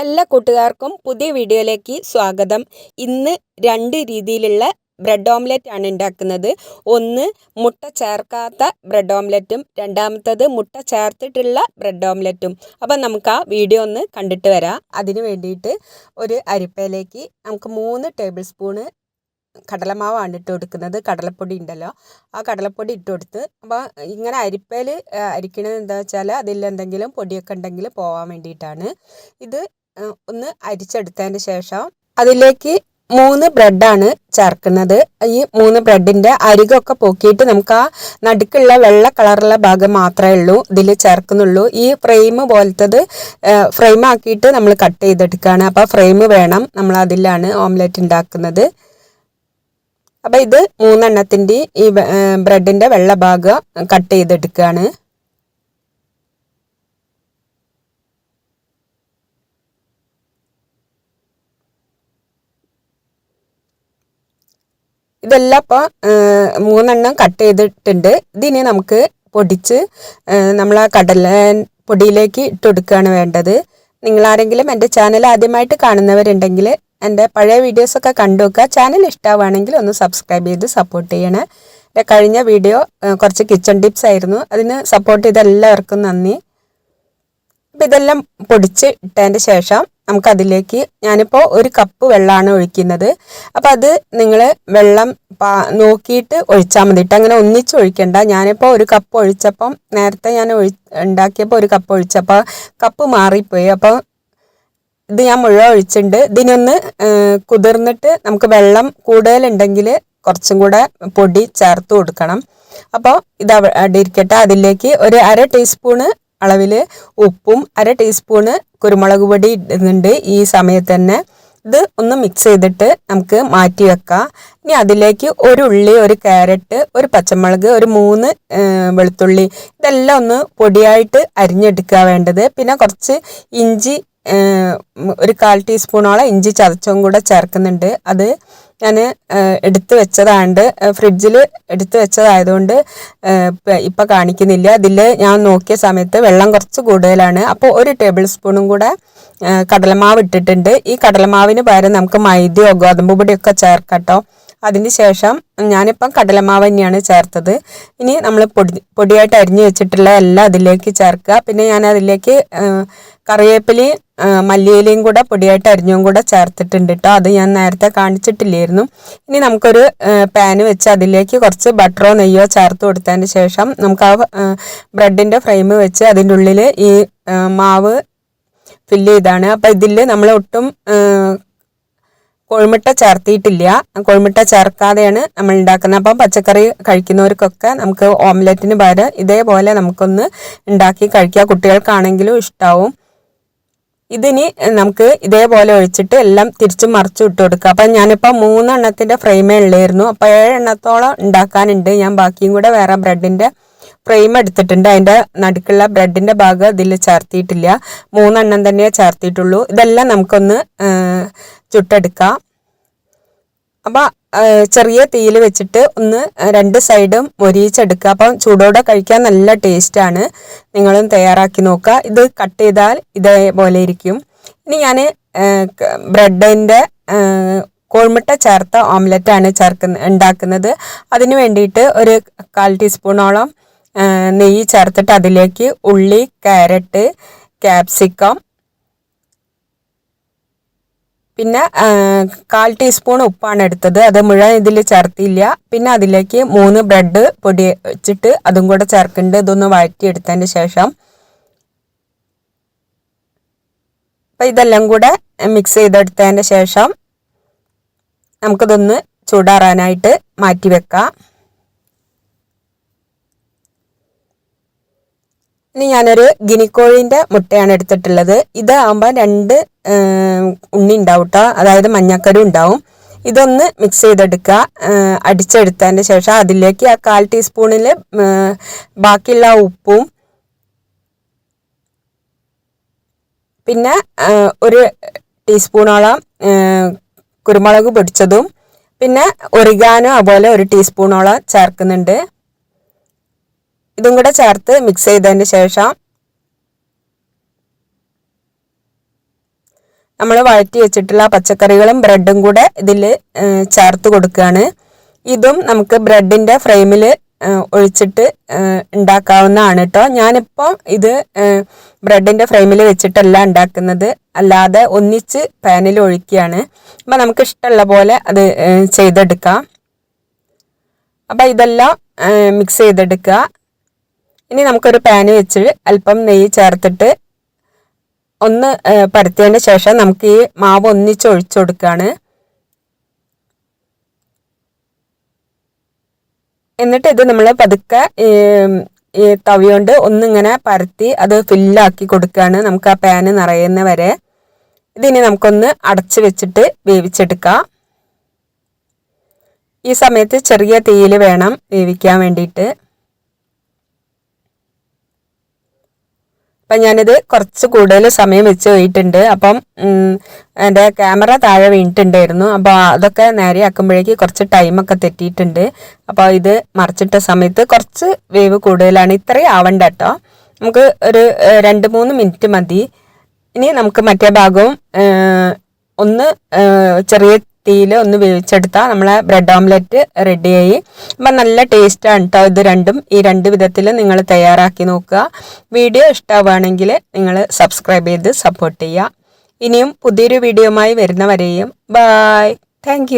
എല്ലാ കൂട്ടുകാർക്കും പുതിയ വീഡിയോയിലേക്ക് സ്വാഗതം. ഇന്ന് രണ്ട് രീതിയിലുള്ള ബ്രെഡ് ഓംലെറ്റ് ആണ് ഉണ്ടാക്കുന്നത്. ഒന്ന് മുട്ട ചേർക്കാത്ത ബ്രെഡ് ഓംലെറ്റും രണ്ടാമത്തത് മുട്ട ചേർത്തിട്ടുള്ള ബ്രെഡ് ഓംലെറ്റും. അപ്പം നമുക്ക് ആ വീഡിയോ ഒന്ന് കണ്ടിട്ട് വരാം. അതിന് വേണ്ടിയിട്ട് ഒരു അരിപ്പയിലേക്ക് നമുക്ക് മൂന്ന് ടേബിൾ സ്പൂണ് കടലമാവാണ് ഇട്ട് കൊടുക്കുന്നത്. കടലപ്പൊടി ഉണ്ടല്ലോ. ആ കടലപ്പൊടി ഇട്ട് കൊടുത്ത് അപ്പോൾ ഇങ്ങനെ അരിപ്പയിൽ അരിക്കണത് എന്താ വെച്ചാൽ അതിൽ എന്തെങ്കിലും പൊടിയൊക്കെ ഉണ്ടെങ്കിൽ പോകാൻ വേണ്ടിയിട്ടാണ്. ഇത് ഒന്ന് അരിച്ചെടുത്തതിന് ശേഷം അതിലേക്ക് മൂന്ന് ബ്രെഡാണ് ചേർക്കുന്നത്. ഈ മൂന്ന് ബ്രെഡിന്റെ അരികൊക്കെ പൊക്കിയിട്ട് നമുക്ക് ആ നടുക്കുള്ള വെള്ള കളറുള്ള ഭാഗം മാത്രമേ ഉള്ളൂ ഇതിൽ ചേർക്കുന്നുള്ളൂ. ഈ ഫ്രെയിം പോലത്തത് ഫ്രെയിം ആക്കിയിട്ട് നമ്മൾ കട്ട് ചെയ്തെടുക്കുകയാണ്. അപ്പോൾ ഫ്രെയിം വേണം നമ്മൾ അതിലാണ് ഓംലെറ്റ് ഉണ്ടാക്കുന്നത്. അപ്പോൾ ഇത് മൂന്നെണ്ണത്തിന്റെ ഈ ബ്രെഡിന്റെ വെള്ള ഭാഗം കട്ട് ചെയ്തെടുക്കുകയാണ്. ഇതെല്ലാം ഇപ്പോൾ മൂന്നെണ്ണം കട്ട് ചെയ്തിട്ടുണ്ട്. ഇതിനെ നമുക്ക് പൊടിച്ച് നമ്മൾ ആ കടല പൊടിയിലേക്ക് ഇട്ട് കൊടുക്കുകയാണ് വേണ്ടത്. നിങ്ങളാരെങ്കിലും എന്റെ ചാനൽ ആദ്യമായിട്ട് കാണുന്നവരുണ്ടെങ്കിൽ എന്റെ പഴയ വീഡിയോസൊക്കെ കണ്ടു നോക്കുക. ചാനൽ ഇഷ്ടമാവുകയാണെങ്കിൽ ഒന്ന് സബ്സ്ക്രൈബ് ചെയ്ത് സപ്പോർട്ട് ചെയ്യണേ. എന്റെ കഴിഞ്ഞ വീഡിയോ കുറച്ച് കിച്ചൺ ടിപ്സ് ആയിരുന്നു. അതിന് സപ്പോർട്ട് ചെയ്ത എല്ലാവർക്കും നന്ദി. ഇതെല്ലാം പൊടിച്ച് ഇട്ടതിന്റെ ശേഷം നമുക്കതിലേക്ക് ഞാനിപ്പോൾ ഒരു കപ്പ് വെള്ളമാണ് ഒഴിക്കുന്നത്. അപ്പം അത് നിങ്ങൾ വെള്ളം നോക്കിയിട്ട് ഒഴിച്ചാൽ മതി. അങ്ങനെ ഒന്നിച്ച് ഒഴിക്കണ്ട. ഞാനിപ്പോൾ ഒരു കപ്പ് ഒഴിച്ചപ്പം നേരത്തെ ഞാൻ ഒഴി ഉണ്ടാക്കിയപ്പോൾ ഒരു കപ്പ് ഒഴിച്ചപ്പോൾ കപ്പ് മാറിപ്പോയി. അപ്പോൾ ഇത് ഞാൻ മുഴുവൻ ഒഴിച്ചിട്ടുണ്ട്. ഇതിനൊന്ന് കുതിർന്നിട്ട് നമുക്ക് വെള്ളം കൂടുതലുണ്ടെങ്കിൽ കുറച്ചും കൂടെ പൊടി ചേർത്ത് കൊടുക്കണം. അപ്പോൾ ഇത് അവിടെ ഇരിക്കട്ടെ അതിലേക്ക് ഒരു അര ടീസ്പൂണ് അളവിൽ ഉപ്പും അര ടീസ്പൂണ് കുരുമുളക് പൊടി ഇടുന്നുണ്ട് ഈ സമയത്ത് തന്നെ ഇത് ഒന്ന് മിക്സ് ചെയ്തിട്ട് നമുക്ക് മാറ്റി വെക്കാം. ഇനി അതിലേക്ക് ഒരു ഉള്ളി ഒരു ക്യാരറ്റ് ഒരു പച്ചമുളക് ഒരു മൂന്ന് വെളുത്തുള്ളി ഇതെല്ലാം ഒന്ന് പൊടിയായിട്ട് അരിഞ്ഞെടുക്കുക വേണ്ടത്. പിന്നെ കുറച്ച് ഇഞ്ചി ഒരു കാൽ ടീസ്പൂണോളം ഇഞ്ചി ചതച്ചും കൂടെ ചേർക്കുന്നുണ്ട്. അത് ഞാൻ എടുത്തു വെച്ചതാണ്ട് ഫ്രിഡ്ജിൽ എടുത്തു വെച്ചതായതുകൊണ്ട് ഇപ്പം കാണിക്കുന്നില്ല. അതിൽ ഞാൻ നോക്കിയ സമയത്ത് വെള്ളം കുറച്ച് കൂടുതലാണ്. അപ്പോൾ ഒരു ടേബിൾ സ്പൂണും കൂടെ കടലമാവ് ഇട്ടിട്ടുണ്ട്. ഈ കടലമാവിന് പകരം നമുക്ക് മൈദയോ ഗോതമ്പ് പൊടിയൊക്കെ ചേർക്കട്ടോ. അതിന് ശേഷം ഞാനിപ്പം കടലമാവ് തന്നെയാണ് ചേർത്തത്. ഇനി നമ്മൾ പൊടി പൊടിയായിട്ട് അരിഞ്ഞു വെച്ചിട്ടുള്ള എല്ലാം അതിലേക്ക് ചേർക്കുക. പിന്നെ ഞാൻ അതിലേക്ക് കറിവേപ്പിലയും മല്ലിയിലയും കൂടെ പൊടിയായിട്ട് അരിഞ്ഞും കൂടെ ചേർത്തിട്ടുണ്ട് കേട്ടോ അത് ഞാൻ നേരത്തെ കാണിച്ചിട്ടില്ലായിരുന്നു. ഇനി നമുക്കൊരു പാന് വെച്ച് അതിലേക്ക് കുറച്ച് ബട്ടറോ നെയ്യോ ചേർത്ത് കൊടുത്തതിന് ശേഷം നമുക്ക് ആ ബ്രെഡിന്റെ ഫ്രെയിം വെച്ച് അതിന്റെ ഉള്ളിൽ ഈ മാവ് ഫില്ല് ചെയ്താണ്. അപ്പം ഇതിൽ നമ്മൾ ഒട്ടും കോഴിമുട്ട ചേർത്തിയിട്ടില്ല. കോഴിമുട്ട ചേർക്കാതെയാണ് നമ്മൾ ഉണ്ടാക്കുന്നത്. അപ്പം പച്ചക്കറി കഴിക്കുന്നവർക്കൊക്കെ നമുക്ക് ഓംലെറ്റിന് പകരം ഇതേപോലെ നമുക്കൊന്ന് ഉണ്ടാക്കി കഴിക്കുക. കുട്ടികൾക്കാണെങ്കിലും ഇഷ്ടാവും. ഇതിനി നമുക്ക് ഇതേപോലെ ഒഴിച്ചിട്ട് എല്ലാം തിരിച്ച് മറിച്ച് ഇട്ട് കൊടുക്കുക അപ്പം ഞാനിപ്പോൾ മൂന്നെണ്ണത്തിന്റെ ഫ്രെയിമേ ഉള്ളായിരുന്നു. അപ്പോൾ ഏഴെണ്ണത്തോളം ഉണ്ടാക്കാനുണ്ട്. ഞാൻ ബാക്കിയും കൂടെ വേറെ ബ്രെഡിന്റെ ഫ്രെയിം എടുത്തിട്ടുണ്ട്. അതിന്റെ നടുക്കുള്ള ബ്രെഡിന്റെ ഭാഗം ഇതിൽ ചേർത്തിയിട്ടില്ല. മൂന്നെണ്ണം തന്നെ ചേർത്തിയിട്ടുള്ളൂ. ഇതെല്ലാം നമുക്കൊന്ന് ചുട്ടെടുക്കാം. അപ്പോൾ ചെറിയ തീയിൽ വെച്ചിട്ട് ഒന്ന് രണ്ട് സൈഡും മൊരിയിച്ചെടുക്കുക. അപ്പം ചൂടോടെ കഴിക്കാൻ നല്ല ടേസ്റ്റാണ്. നിങ്ങളും തയ്യാറാക്കി നോക്കുക. ഇത് കട്ട് ചെയ്താൽ ഇതേപോലെ ഇരിക്കും. ഇനി ഞാൻ ബ്രെഡിന്റെ കോഴിമുട്ട ചേർത്ത ഓംലെറ്റാണ് ചേർക്കുന്ന ഉണ്ടാക്കുന്നത്. അതിന് വേണ്ടിയിട്ട് ഒരു കാൽ ടീസ്പൂണോളം നെയ്യ് ചേർത്തിട്ട് അതിലേക്ക് ഉള്ളി ക്യാരറ്റ് ക്യാപ്സിക്കം പിന്നെ കാൽ ടീസ്പൂൺ ഉപ്പാണ് എടുത്തത്. അത് മുഴുവൻ ഇതിൽ ചേർത്തില്ല. പിന്നെ അതിലേക്ക് മൂന്ന് ബ്രെഡ് പൊടി വെച്ചിട്ട് അതും കൂടെ ചേർക്കുന്നുണ്ട്. ഇതൊന്ന് വഴറ്റിയെടുത്തതിന് ശേഷം. അപ്പം ഇതെല്ലാം കൂടെ മിക്സ് ചെയ്തെടുത്തതിന് ശേഷം നമുക്കിതൊന്ന് ചൂടാറാനായിട്ട് മാറ്റി വെക്കാം. ഇനി ഞാനൊരു ഗിനിക്കോഴിന്റെ മുട്ടയാണ് എടുത്തിട്ടുള്ളത്. ഇത് ആകുമ്പോൾ രണ്ട് ഉണ്ണി ഉണ്ടാവും കേട്ടോ അതായത് മഞ്ഞക്കരു ഉണ്ടാവും. ഇതൊന്ന് മിക്സ് ചെയ്തെടുക്കുക. അടിച്ചെടുത്തതിന് ശേഷം അതിലേക്ക് ആ കാൽ ടീസ്പൂണിൽ ബാക്കിയുള്ള ഉപ്പും പിന്നെ ഒരു ടീസ്പൂണോളം കുരുമുളക് പൊടിച്ചതും പിന്നെ ഒറിഗാനോ അതുപോലെ ഒരു ടീസ്പൂണോളം ചേർക്കുന്നുണ്ട്. ഇതും കൂടെ ചേർത്ത് മിക്സ് ചെയ്തതിന് ശേഷം നമ്മൾ വഴറ്റി വെച്ചിട്ടുള്ള പച്ചക്കറികളും ബ്രെഡും കൂടെ ഇതിൽ ചേർത്ത് കൊടുക്കുകയാണ്. ഇതും നമുക്ക് ബ്രെഡിന്റെ ഫ്രെയിമിൽ ഒഴിച്ചിട്ട് ഉണ്ടാക്കാവുന്നതാണ് കേട്ടോ ഞാനിപ്പോൾ ഇത് ബ്രെഡിന്റെ ഫ്രെയിമിൽ വെച്ചിട്ടല്ല ഉണ്ടാക്കുന്നത്. അല്ലാതെ ഒന്നിച്ച് പാനിൽ ഒഴിക്കുകയാണ്. അപ്പം നമുക്ക് ഇഷ്ടമുള്ള പോലെ അത് ചെയ്തെടുക്കാം. അപ്പം ഇതെല്ലാം മിക്സ് ചെയ്തെടുക്കുക. ഇനി നമുക്കൊരു പാൻ വെച്ച് അല്പം നെയ്യ് ചേർത്തിട്ട് ഒന്ന് പരത്തിയതിന് ശേഷം നമുക്ക് ഈ മാവ് ഒന്നിച്ച് ഒഴിച്ചു കൊടുക്കുകയാണ് എന്നിട്ട് ഇത് നമ്മൾ പതുക്കെ ഈ തവി കൊണ്ട് ഒന്നിങ്ങനെ പരത്തി അത് ഫില്ലാക്കി കൊടുക്കുകയാണ് നമുക്ക് ആ പാന് നിറയുന്ന വരെ. ഇതിനി നമുക്കൊന്ന് അടച്ചു വെച്ചിട്ട് വേവിച്ചെടുക്കാം. ഈ സമയത്ത് ചെറിയ തീയിൽ വേണം വേവിക്കാൻ വേണ്ടിയിട്ട്. അപ്പം ഞാനിത് കുറച്ച് കൂടുതൽ സമയം വെച്ച് പോയിട്ടുണ്ട്. അപ്പം എന്റെ ക്യാമറ താഴെ വീണിട്ടുണ്ടായിരുന്നു. അപ്പോൾ അതൊക്കെ നേരെ ആക്കുമ്പോഴേക്ക് കുറച്ച് ടൈമൊക്കെ തെറ്റിയിട്ടുണ്ട്. അപ്പോൾ ഇത് മറിച്ചിട്ട സമയത്ത് കുറച്ച് വേവ് കൂടുതലാണ്. ഇത്രയും ആവണ്ട കേട്ടോ നമുക്ക് ഒരു രണ്ട് മൂന്ന് മിനിറ്റ് മതി. ഇനി നമുക്ക് മറ്റേ ഭാഗവും ഒന്ന് ചെറിയ തീയിൽ ഒന്ന് വേവിച്ചെടുത്താൽ നമ്മളെ ബ്രെഡ് ഓംലെറ്റ് റെഡിയായി അപ്പം നല്ല ടേസ്റ്റാണ് കേട്ടോ ഇത് രണ്ടും. ഈ രണ്ട് വിധത്തിൽ നിങ്ങൾ തയ്യാറാക്കി നോക്കുക. വീഡിയോ ഇഷ്ടമാവുകയാണെങ്കിൽ നിങ്ങൾ സബ്സ്ക്രൈബ് ചെയ്ത് സപ്പോർട്ട് ചെയ്യുക. ഇനിയും പുതിയൊരു വീഡിയോയുമായി വരുന്നവരെയും ബായ് താങ്ക്